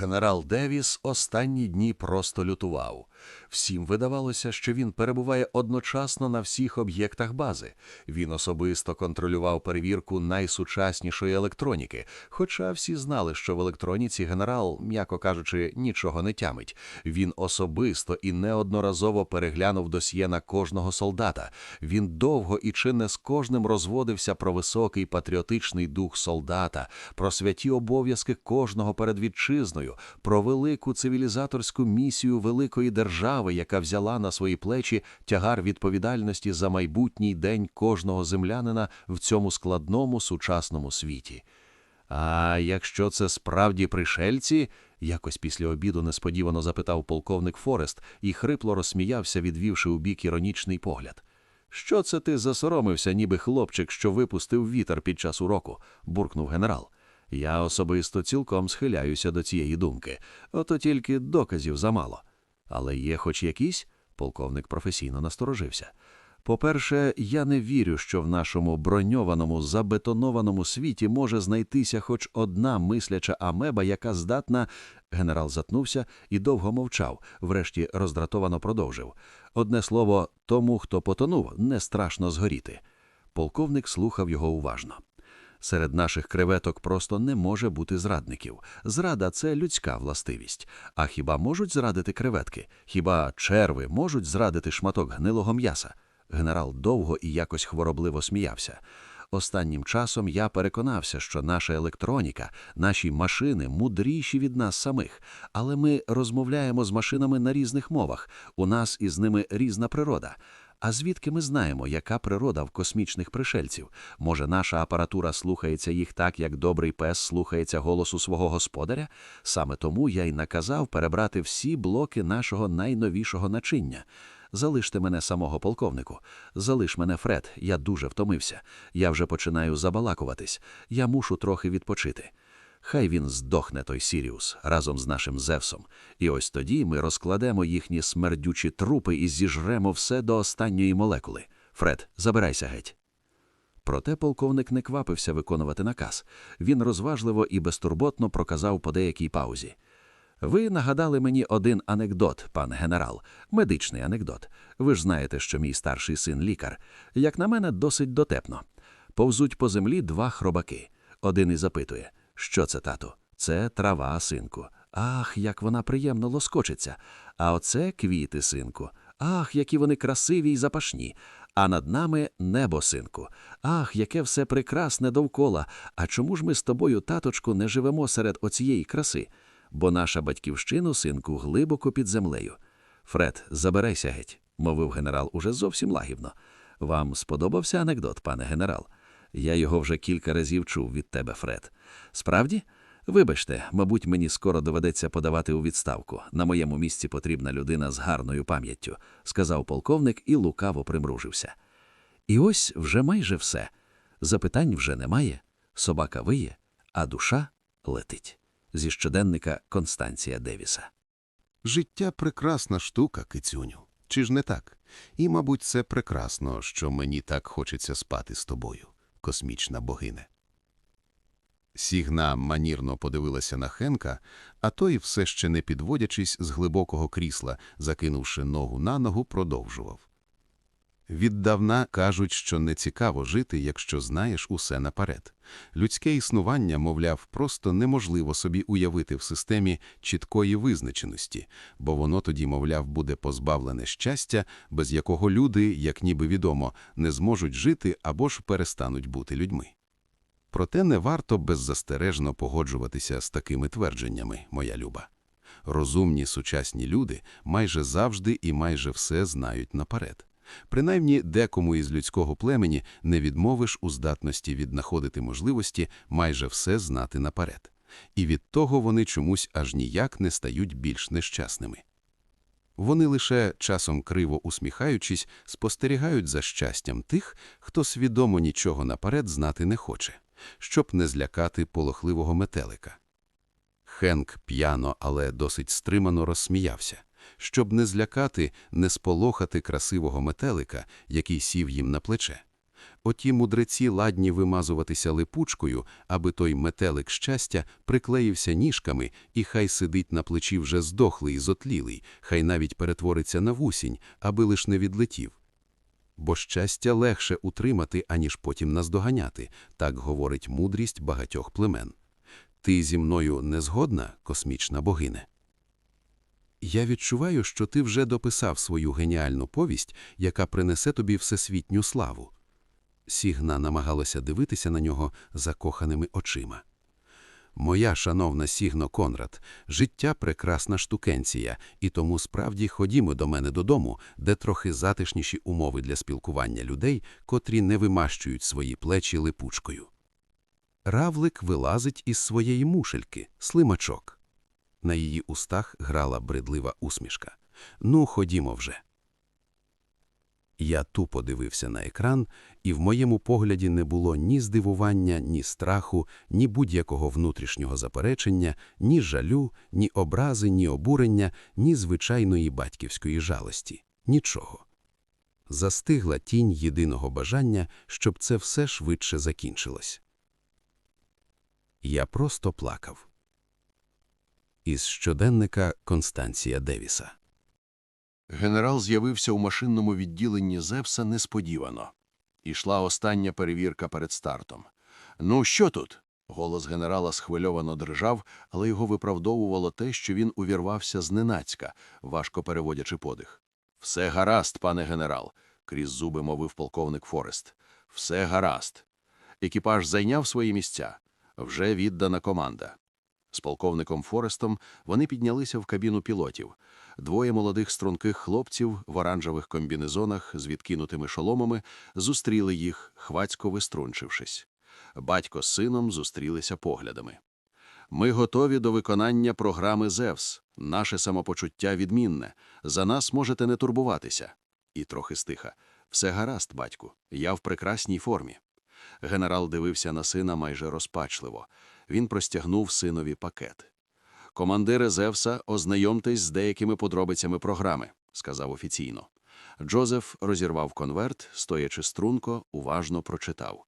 Генерал Девіс останні дні просто лютував. Всім видавалося, що він перебуває одночасно на всіх об'єктах бази. Він особисто контролював перевірку найсучаснішої електроніки, хоча всі знали, що в електроніці генерал, м'яко кажучи, нічого не тямить. Він особисто і неодноразово переглянув досьє на кожного солдата. Він довго і чи не з кожним розводився про високий патріотичний дух солдата, про святі обов'язки кожного перед вітчизною, про велику цивілізаторську місію великої держави, яка взяла на свої плечі тягар відповідальності за майбутній день кожного землянина в цьому складному сучасному світі. А якщо це справді пришельці, якось після обіду несподівано запитав полковник Форест і хрипло розсміявся, відвівши у бік іронічний погляд. Що це ти засоромився, ніби хлопчик, що випустив вітер під час уроку? буркнув генерал. Я особисто цілком схиляюся до цієї думки, ото тільки доказів замало. Але є хоч якісь? Полковник професійно насторожився. По-перше, я не вірю, що в нашому броньованому, забетонованому світі може знайтися хоч одна мисляча амеба, яка здатна. Генерал затнувся і довго мовчав, врешті роздратовано продовжив. Одне слово, тому, хто потонув, не страшно згоріти. Полковник слухав його уважно. Серед наших креветок просто не може бути зрадників. Зрада це людська властивість. А хіба можуть зрадити креветки? Хіба черви можуть зрадити шматок гнилого м'яса? Генерал довго і якось хворобливо сміявся. Останнім часом я переконався, що наша електроніка, наші машини мудріші від нас самих, але ми розмовляємо з машинами на різних мовах. У нас із ними різна природа. А звідки ми знаємо, яка природа в космічних пришельців? Може, наша апаратура слухається їх так, як добрий пес слухається голосу свого господаря? Саме тому я й наказав перебрати всі блоки нашого найновішого начиння. Залиште мене самого полковнику. Залиш мене, Фред, я дуже втомився. Я вже починаю забалакуватись. Я мушу трохи відпочити. Хай він здохне той Сіріус разом з нашим Зевсом. І ось тоді ми розкладемо їхні смердючі трупи і зіжремо все до останньої молекули. Фред, забирайся геть. Проте полковник не квапився виконувати наказ. Він розважливо і безтурботно проказав по деякій паузі. Ви нагадали мені один анекдот, пан генерал, медичний анекдот. Ви ж знаєте, що мій старший син лікар. Як на мене, досить дотепно. Повзуть по землі два хробаки. Один і запитує, що це, тату? Це трава, синку. Ах, як вона приємно лоскочиться. А оце квіти, синку. Ах, які вони красиві й запашні. А над нами небо, синку. Ах, яке все прекрасне довкола. А чому ж ми з тобою, таточку, не живемо серед оцієї краси? Бо наша батьківщину, синку, глибоко під землею. Фред, забирайся геть, мовив генерал уже зовсім лагідно. Вам сподобався анекдот, пане генерал? Я його вже кілька разів чув від тебе, Фред. Справді? Вибачте, мабуть, мені скоро доведеться подавати у відставку. На моєму місці потрібна людина з гарною пам'яттю, сказав полковник і лукаво примружився. І ось вже майже все. Запитань вже немає, собака виє, а душа летить. Зі щоденника Констанція Девіса. Життя прекрасна штука, кицюню. Чи ж не так? І, мабуть, це прекрасно, що мені так хочеться спати з тобою, космічна богине. Сігна манірно подивилася на Хенка, а той, все ще не підводячись з глибокого крісла, закинувши ногу на ногу, продовжував. Віддавна кажуть, що не цікаво жити, якщо знаєш усе наперед. Людське існування, мовляв, просто неможливо собі уявити в системі чіткої визначеності, бо воно тоді, мовляв, буде позбавлене щастя, без якого люди, як ніби відомо, не зможуть жити або ж перестануть бути людьми. Проте не варто беззастережно погоджуватися з такими твердженнями, моя люба. Розумні сучасні люди майже завжди і майже все знають наперед. Принаймні, декому із людського племені не відмовиш у здатності віднаходити можливості майже все знати наперед. І від того вони чомусь аж ніяк не стають більш нещасними. Вони лише, часом криво усміхаючись, спостерігають за щастям тих, хто свідомо нічого наперед знати не хоче, щоб не злякати полохливого метелика. Хенк п'яно, але досить стримано розсміявся щоб не злякати, не сполохати красивого метелика, який сів їм на плече. Оті мудреці ладні вимазуватися липучкою, аби той метелик щастя приклеївся ніжками і хай сидить на плечі вже здохлий і зотлілий, хай навіть перетвориться на вусінь, аби лиш не відлетів. Бо щастя легше утримати, аніж потім наздоганяти, так говорить мудрість багатьох племен. Ти зі мною не згодна, космічна богине? Я відчуваю, що ти вже дописав свою геніальну повість, яка принесе тобі всесвітню славу. Сігна намагалася дивитися на нього закоханими очима. Моя шановна Сігно Конрад, життя прекрасна штукенція, і тому справді ходімо до мене додому, де трохи затишніші умови для спілкування людей, котрі не вимащують свої плечі липучкою. Равлик вилазить із своєї мушельки, слимачок. На її устах грала бридлива усмішка. Ну, ходімо вже. Я тупо дивився на екран, і в моєму погляді не було ні здивування, ні страху, ні будь-якого внутрішнього заперечення, ні жалю, ні образи, ні обурення, ні звичайної батьківської жалості. Нічого. Застигла тінь єдиного бажання, щоб це все швидше закінчилось. Я просто плакав. Із щоденника Констанція Девіса. Генерал з'явився у машинному відділенні Зевса несподівано. Ішла остання перевірка перед стартом. Ну, що тут? Голос генерала схвильовано дрижав, але його виправдовувало те, що він увірвався зненацька, важко переводячи подих. Все гаразд, пане генерал, крізь зуби мовив полковник Форест. Все гаразд. Екіпаж зайняв свої місця. Вже віддана команда. З полковником Форестом вони піднялися в кабіну пілотів. Двоє молодих струнких хлопців в оранжевих комбінезонах з відкинутими шоломами зустріли їх, хвацько виструнчившись. Батько з сином зустрілися поглядами. Ми готові до виконання програми «Зевс». Наше самопочуття відмінне. За нас можете не турбуватися. І трохи стиха. Все гаразд, батьку. Я в прекрасній формі. Генерал дивився на сина майже розпачливо. Він простягнув синові пакет. Командире Зевса, ознайомтесь з деякими подробицями програми, сказав офіційно. Джозеф розірвав конверт, стоячи струнко, уважно прочитав.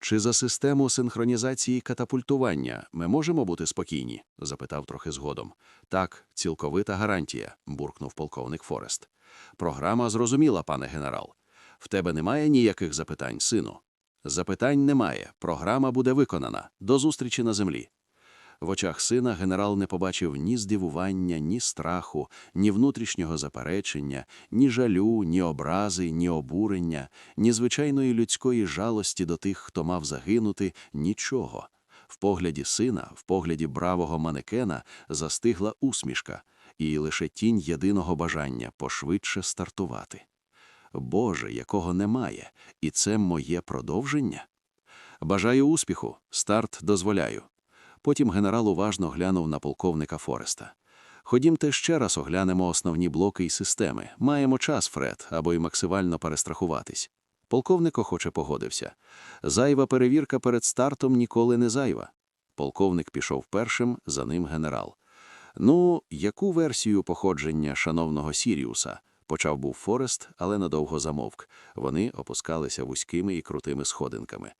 Чи за систему синхронізації катапультування ми можемо бути спокійні? запитав трохи згодом. Так, цілковита гарантія, буркнув полковник Форест. Програма зрозуміла, пане генерал. В тебе немає ніяких запитань, сину. Запитань немає. Програма буде виконана. До зустрічі на землі. В очах сина генерал не побачив ні здивування, ні страху, ні внутрішнього заперечення, ні жалю, ні образи, ні обурення, ні звичайної людської жалості до тих, хто мав загинути, нічого. В погляді сина, в погляді бравого манекена застигла усмішка, і лише тінь єдиного бажання пошвидше стартувати. Боже, якого немає, і це моє продовження? Бажаю успіху, старт дозволяю. Потім генерал уважно глянув на полковника Фореста. Ходімте ще раз оглянемо основні блоки і системи. Маємо час, Фред, або й максимально перестрахуватись. Полковник охоче погодився. Зайва перевірка перед стартом ніколи не зайва. Полковник пішов першим, за ним генерал. Ну, яку версію походження шановного Сіріуса? Почав був Форест, але надовго замовк. Вони опускалися вузькими і крутими сходинками.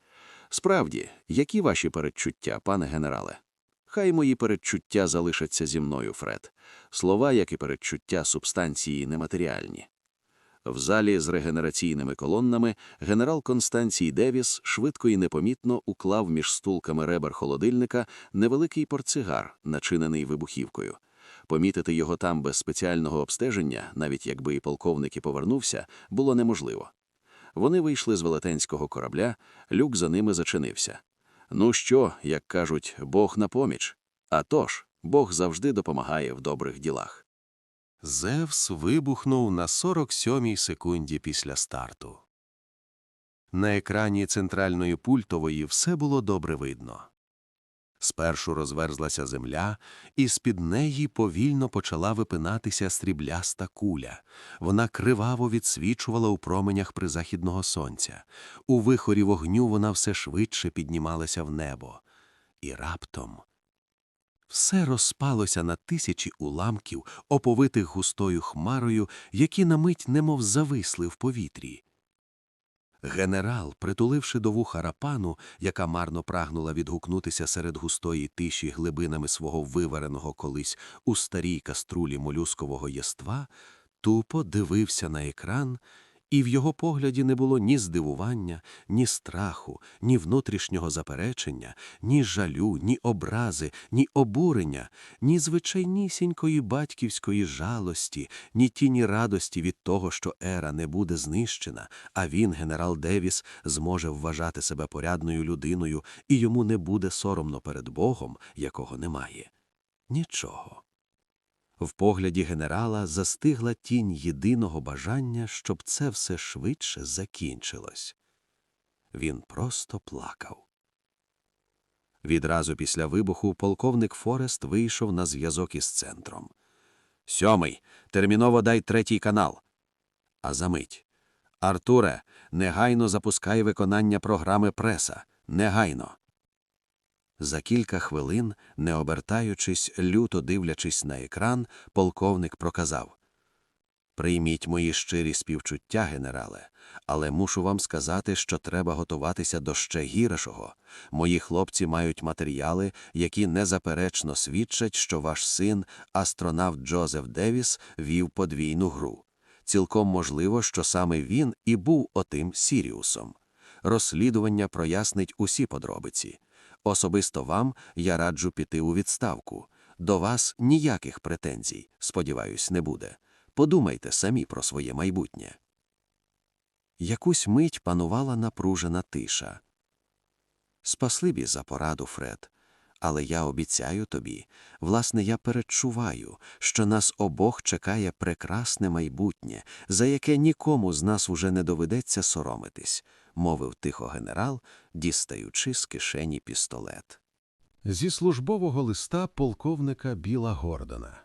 Справді, які ваші передчуття, пане генерале? Хай мої передчуття залишаться зі мною, Фред. Слова, як і передчуття субстанції, нематеріальні. В залі з регенераційними колоннами генерал Констанцій Девіс швидко і непомітно уклав між стулками ребер холодильника невеликий портсигар, начинений вибухівкою. Помітити його там без спеціального обстеження, навіть якби і полковник і повернувся, було неможливо. Вони вийшли з велетенського корабля, люк за ними зачинився. Ну що, як кажуть, Бог на поміч. А тож, Бог завжди допомагає в добрих ділах. Зевс вибухнув на 47-й секунді після старту. На екрані центральної пультової все було добре видно. Спершу розверзлася земля, і з-під неї повільно почала випинатися срібляста куля. Вона криваво відсвічувала у променях призахідного сонця. У вихорі вогню вона все швидше піднімалася в небо. І раптом все розпалося на тисячі уламків, оповитих густою хмарою, які на мить немов зависли в повітрі. Генерал, притуливши до вуха рапану, яка марно прагнула відгукнутися серед густої тиші глибинами свого вивареного колись у старій каструлі молюскового єства, тупо дивився на екран, і в його погляді не було ні здивування, ні страху, ні внутрішнього заперечення, ні жалю, ні образи, ні обурення, ні звичайнісінької батьківської жалості, ні тіні радості від того, що ера не буде знищена, а він, генерал Девіс, зможе вважати себе порядною людиною, і йому не буде соромно перед Богом, якого немає. Нічого. В погляді генерала застигла тінь єдиного бажання, щоб це все швидше закінчилось. Він просто плакав. Відразу після вибуху полковник Форест вийшов на зв'язок із центром. Сьомий. Терміново дай третій канал. А за мить. Артуре, негайно запускай виконання програми преса. Негайно. За кілька хвилин, не обертаючись, люто дивлячись на екран, полковник проказав Прийміть мої щирі співчуття, генерале, але мушу вам сказати, що треба готуватися до ще гіршого. Мої хлопці мають матеріали, які незаперечно свідчать, що ваш син, астронавт Джозеф Девіс, вів подвійну гру. Цілком можливо, що саме він і був отим Сіріусом. Розслідування прояснить усі подробиці. Особисто вам я раджу піти у відставку. До вас ніяких претензій, сподіваюсь, не буде. Подумайте самі про своє майбутнє. Якусь мить панувала напружена тиша. Спасибі за пораду, Фред. Але я обіцяю тобі, власне, я передчуваю, що нас обох чекає прекрасне майбутнє, за яке нікому з нас уже не доведеться соромитись, мовив тихо генерал, дістаючи з кишені пістолет. Зі службового листа полковника Біла Гордона.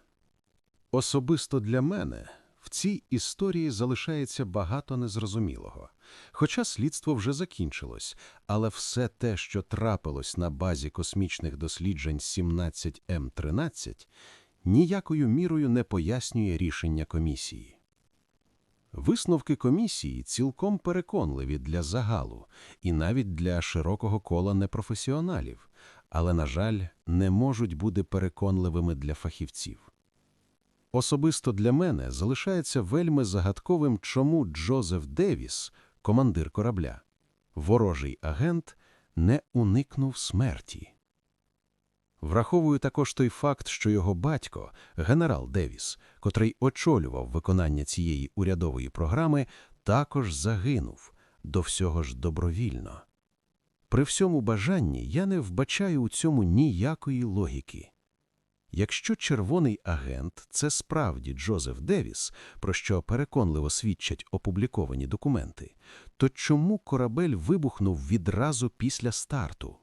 Особисто для мене в цій історії залишається багато незрозумілого. Хоча слідство вже закінчилось, але все те, що трапилось на базі космічних досліджень 17М13, ніякою мірою не пояснює рішення комісії. Висновки комісії цілком переконливі для загалу і навіть для широкого кола непрофесіоналів, але, на жаль, не можуть бути переконливими для фахівців. Особисто для мене залишається вельми загадковим, чому Джозеф Девіс, командир корабля, ворожий агент, не уникнув смерті. Враховую також той факт, що його батько, генерал Девіс, котрий очолював виконання цієї урядової програми, також загинув, до всього ж добровільно. При всьому бажанні я не вбачаю у цьому ніякої логіки. Якщо червоний агент це справді Джозеф Девіс, про що переконливо свідчать опубліковані документи, то чому корабель вибухнув відразу після старту?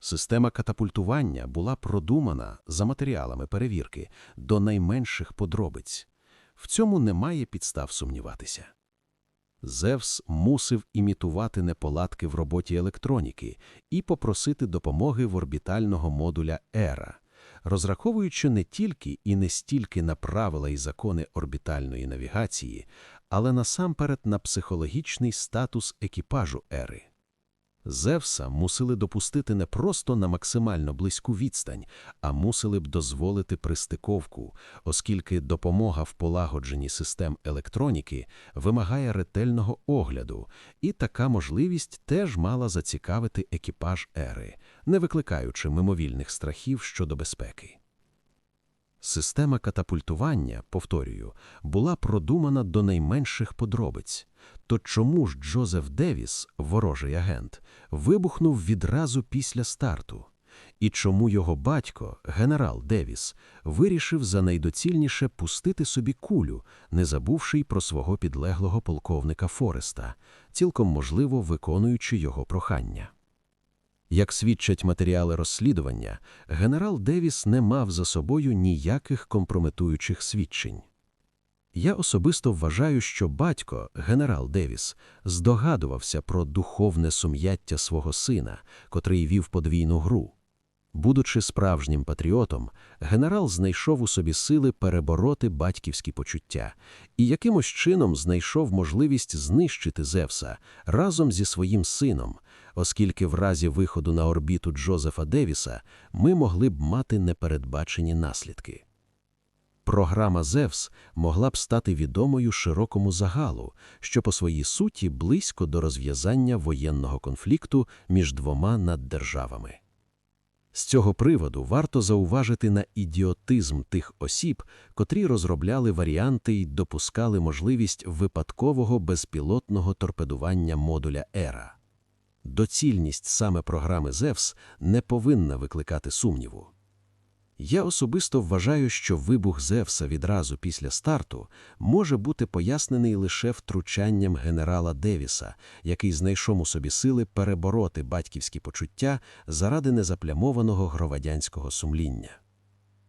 Система катапультування була продумана за матеріалами перевірки до найменших подробиць. В цьому немає підстав сумніватися. Зевс мусив імітувати неполадки в роботі електроніки і попросити допомоги в орбітального модуля Ера розраховуючи не тільки і не стільки на правила і закони орбітальної навігації, але насамперед на психологічний статус екіпажу ери. Зевса мусили допустити не просто на максимально близьку відстань, а мусили б дозволити пристиковку, оскільки допомога в полагодженні систем електроніки вимагає ретельного огляду, і така можливість теж мала зацікавити екіпаж ери, не викликаючи мимовільних страхів щодо безпеки. Система катапультування, повторюю, була продумана до найменших подробиць. То чому ж Джозеф Девіс, ворожий агент, вибухнув відразу після старту? І чому його батько, генерал Девіс, вирішив за найдоцільніше пустити собі кулю, не забувши й про свого підлеглого полковника Фореста, цілком можливо виконуючи його прохання? Як свідчать матеріали розслідування, генерал Девіс не мав за собою ніяких компрометуючих свідчень. Я особисто вважаю, що батько, генерал Девіс, здогадувався про духовне сум'яття свого сина, котрий вів подвійну гру. Будучи справжнім патріотом, генерал знайшов у собі сили перебороти батьківські почуття і якимось чином знайшов можливість знищити Зевса разом зі своїм сином, оскільки в разі виходу на орбіту Джозефа Девіса ми могли б мати непередбачені наслідки. Програма Зевс могла б стати відомою широкому загалу, що по своїй суті близько до розв'язання воєнного конфлікту між двома наддержавами. З цього приводу варто зауважити на ідіотизм тих осіб, котрі розробляли варіанти й допускали можливість випадкового безпілотного торпедування модуля «Ера». Доцільність саме програми Зевс не повинна викликати сумніву. Я особисто вважаю, що вибух Зевса відразу після старту може бути пояснений лише втручанням генерала Девіса, який знайшов у собі сили перебороти батьківські почуття заради незаплямованого громадянського сумління.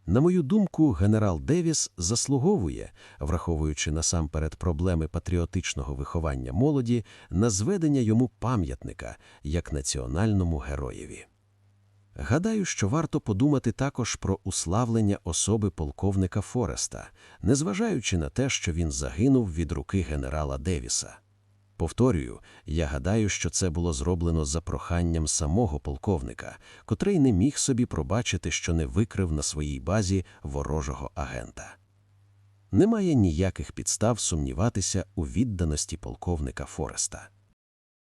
На мою думку, генерал Девіс заслуговує, враховуючи насамперед проблеми патріотичного виховання молоді, на зведення йому пам'ятника як національному героєві. Гадаю, що варто подумати також про уславлення особи полковника Фореста, незважаючи на те, що він загинув від руки генерала Девіса. Повторюю, я гадаю, що це було зроблено за проханням самого полковника, котрий не міг собі пробачити, що не викрив на своїй базі ворожого агента. Немає ніяких підстав сумніватися у відданості полковника Фореста.